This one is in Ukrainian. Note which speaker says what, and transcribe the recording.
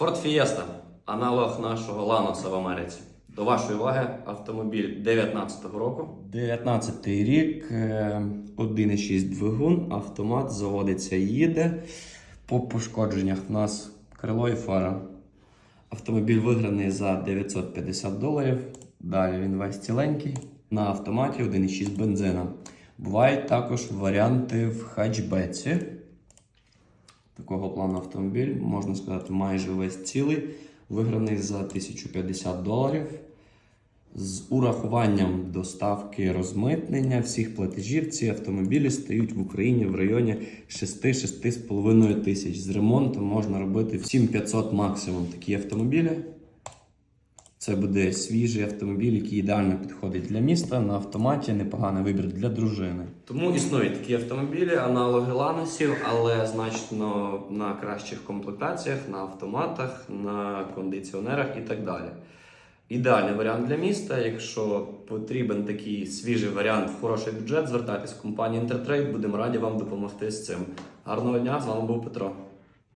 Speaker 1: Ford Fiesta – аналог нашого Ланоса в Америці. До вашої уваги автомобіль 19-го року. 19 рік, е, 1,6 двигун, автомат заводиться, їде. По пошкодженнях в нас крило і фара. Автомобіль виграний за 950 доларів. Далі він весь ціленький. На автоматі 1,6 бензина. Бувають також варіанти в хатчбеці. Такого плану автомобіль, можна сказати, майже весь цілий. Виграний за 1050 доларів. З урахуванням доставки розмитнення всіх платежів ці автомобілі стають в Україні в районі 6-6,5 тисяч. З ремонтом можна робити в 7500 максимум такі автомобілі. Це буде свіжий автомобіль, який ідеально підходить для міста на автоматі, непоганий вибір для дружини. Тому існують такі автомобілі, аналоги ланосів, але значно на кращих комплектаціях, на автоматах, на кондиціонерах і так далі. Ідеальний варіант для міста. Якщо потрібен такий свіжий варіант в хороший бюджет, звертайтесь в компанію Intertrade, будемо раді вам допомогти з цим. Гарного дня! З вами був Петро.